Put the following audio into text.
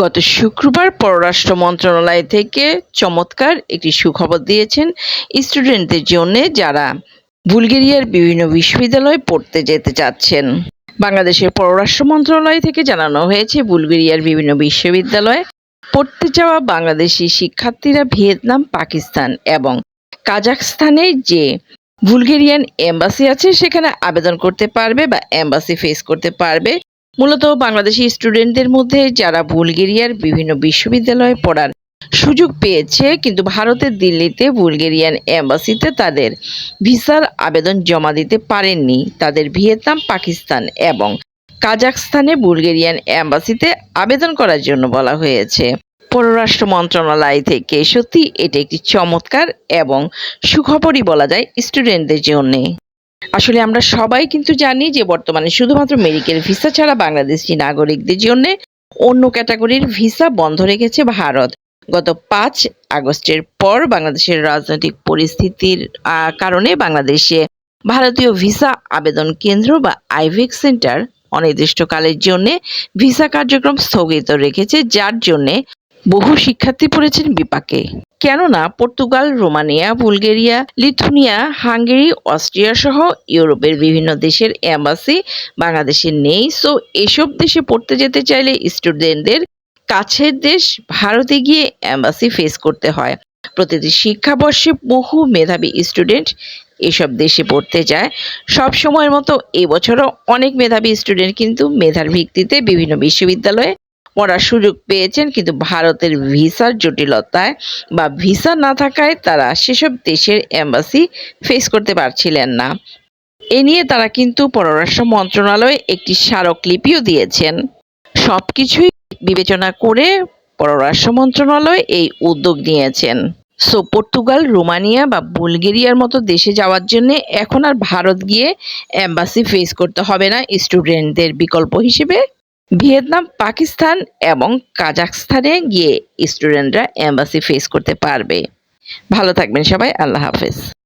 গত শুক্রবার পররাষ্ট্র মন্ত্রণালয় থেকে চমৎকার একটি সুখবর দিয়েছেন স্টুডেন্টদের জন্য যারা বুলগেরিয়ার বিভিন্ন বিশ্ববিদ্যালয়ে পড়তে যেতে চাচ্ছেন। বাংলাদেশের পররাষ্ট্র মন্ত্রণালয় থেকে জানানো হয়েছে, বুলগেরিয়ার বিভিন্ন বিশ্ববিদ্যালয়ে পড়তে যাওয়া বাংলাদেশি শিক্ষার্থীরা ভিয়েতনাম, পাকিস্তান এবং কাজাখস্তানে যে বুলগেরিয়ান এম্বাসি আছে, সেখানে আবেদন করতে পারবে বা এম্বাসি ফেস করতে পারবে। মূলত বাংলাদেশি স্টুডেন্টদের মধ্যে যারা বুলগেরিয়ার বিভিন্ন বিশ্ববিদ্যালয়ে পড়ার সুযোগ পেয়েছে, কিন্তু ভারতের দিল্লিতে বুলগেরিয়ান এম্বাসিতে তাদের ভিসার আবেদন জমা দিতে পারেননি। তাদের ভিয়েতনাম, পাকিস্তান এবং কাজাখস্তানে বুলগেরিয়ান এম্বাসিতে আবেদন করার জন্য বলা হয়েছে। পররাষ্ট্র মন্ত্রণালয় থেকে সত্যি এটি একটি চমৎকার এবং সুখবরই বলা যায় স্টুডেন্টদের জন্যে। আসলে আমরা সবাই কিন্তু জানি যে বর্তমানে শুধুমাত্র মেডিকেল ভিসা ছাড়া বাংলাদেশি নাগরিকদের জন্য অন্য ক্যাটাগরির ভিসা বন্ধ রেখেছে ভারত। গত পাঁচ আগস্টের পর বাংলাদেশের রাজনৈতিক পরিস্থিতির কারণে বাংলাদেশে ভারতীয় ভিসা আবেদন কেন্দ্র বা আইভিক সেন্টার অনির্দিষ্টকালের জন্য ভিসা কার্যক্রম স্থগিত রেখেছে, যার জন্য বহু শিক্ষার্থী পড়েছেন বিপাকে। কেননা Portugal, Romania, Bulgaria, Lithuania, Hungary, Austria সহ ইউরোপের বিভিন্ন দেশের অ্যাম্বাসি বাংলাদেশে নেই। সো এসব দেশে পড়তে যেতে চাইলে স্টুডেন্টদের কাছের দেশ ভারতে গিয়ে অ্যাম্বাসি ফেস করতে হয়। প্রতিটি শিক্ষাবর্ষে বহু মেধাবী স্টুডেন্ট এসব দেশে পড়তে যায়। সব সময়ের মতো এবছরও অনেক মেধাবী স্টুডেন্ট কিন্তু মেধার ভিত্তিতে বিভিন্ন বিশ্ববিদ্যালয়ে পড়ার সুযোগ পেয়েছেন, কিন্তু ভারতের ভিসার জটিলতায় বা ভিসা না থাকায় তারা সেসব দেশের এম্বাসি ফেস করতে পারছিলেন না। এ নিয়ে তারা কিন্তু পররাষ্ট্র মন্ত্রণালয়ে একটি স্মারকলিপিও দিয়েছেন। সব কিছুই বিবেচনা করে পররাষ্ট্র মন্ত্রণালয় এই উদ্যোগ নিয়েছেন। সো, পর্তুগাল, রোমানিয়া বা বুলগেরিয়ার মতো দেশে যাওয়ার জন্য এখন আর ভারত গিয়ে এম্বাসি ফেস করতে হবে না স্টুডেন্টদের বিকল্প হিসেবে। ভিয়েতনাম, পাকিস্তান এবং কাজাকস্তানে গিয়ে স্টুডেন্টরা এম্বাসি ফেস করতে পারবে। ভালো থাকবেন সবাই, আল্লাহ হাফেজ।